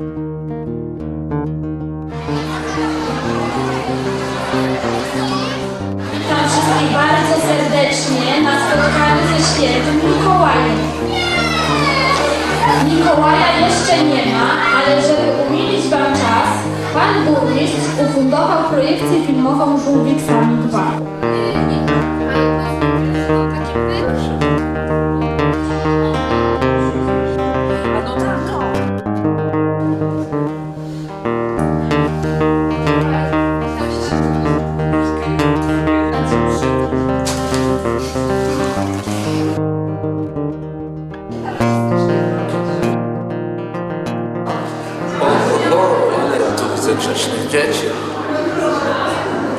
Witam wszystkich bardzo serdecznie na spotkaniu ze świętym Mikołajem. Mikołaja jeszcze nie ma, ale żeby umilić Wam czas, Pan Burmistrz ufundował projekcję filmową Żółwik Sami 2. widzę grzecznych dzieci.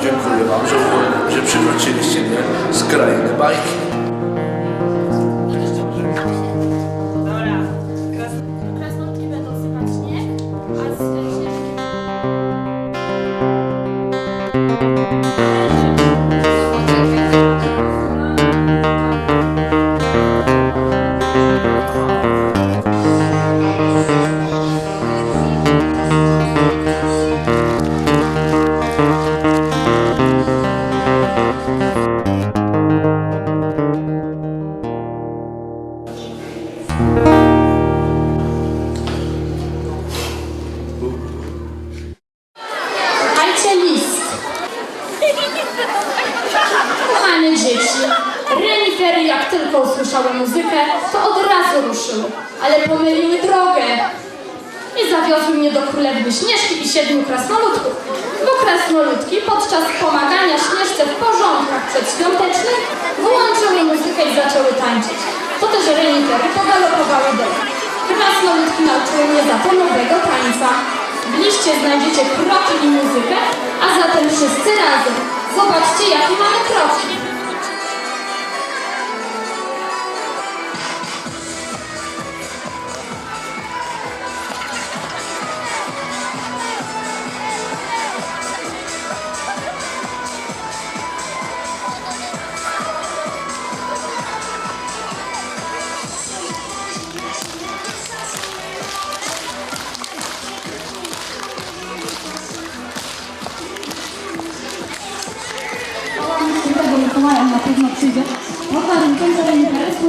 Dziękuję Wam, że, że przywróciliście mnie z krainy bajki. Muzykę, to od razu ruszyły, ale pomyliły drogę. I zawiozły mnie do królewny Śnieżki i siedmiu krasnoludków. Bo krasnoludki podczas pomagania Śnieżce w porządkach przedświątecznych wyłączyły muzykę i zaczęły tańczyć. To też renifery pogalopowały do mnie. Krasnoludki nauczyły mnie za to nowego tańca. W liście znajdziecie kroki i muzykę, a zatem wszyscy razem. Zobaczcie, jakie mamy kroki.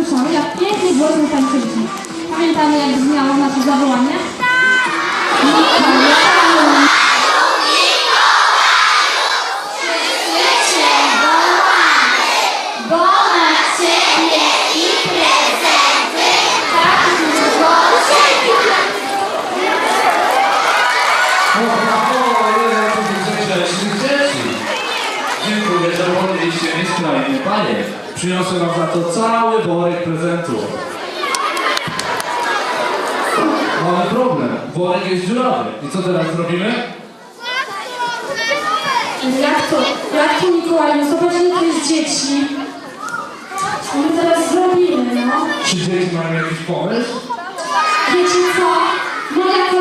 Słyszały, jak pięknie głośno tańczyliśmy. Pamiętamy, jak brzmiało nasze zawołanie? Dziękuję, że podjęliście mnie z krainy bajek. Przyniosłem wam za to cały worek prezentów. Mamy problem. Worek jest dziurawy. I co teraz zrobimy? Jak to? Jak to Mikołaju? Zobacz, ile to jest dzieci. Co my teraz zrobimy, no? Czy dzieci mają jakiś pomysł? Wiecie co? Moja koleżanka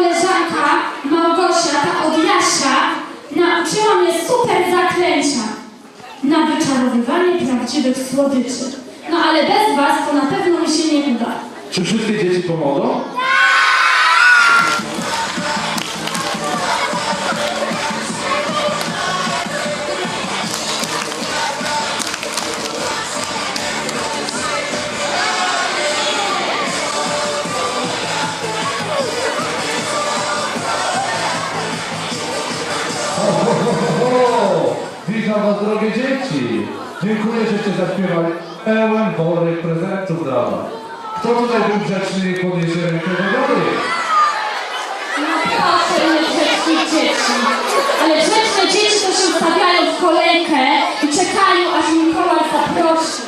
na wyczarowywanie prawdziwych słodyczy. No ale bez was to na pewno mi się nie uda. Czy wszystkie dzieci pomogą? Witam was, drogie dzieci! Dziękuję, żeście zaśpiewali pełen worek prezentów dla was. Kto tutaj był grzeczny i podniesie rękę do góry? No proszę, niegrzeczne dzieci. Ale grzeczne dzieci to się stawiają w kolejkę i czekają, aż Mikołaj zaprosi.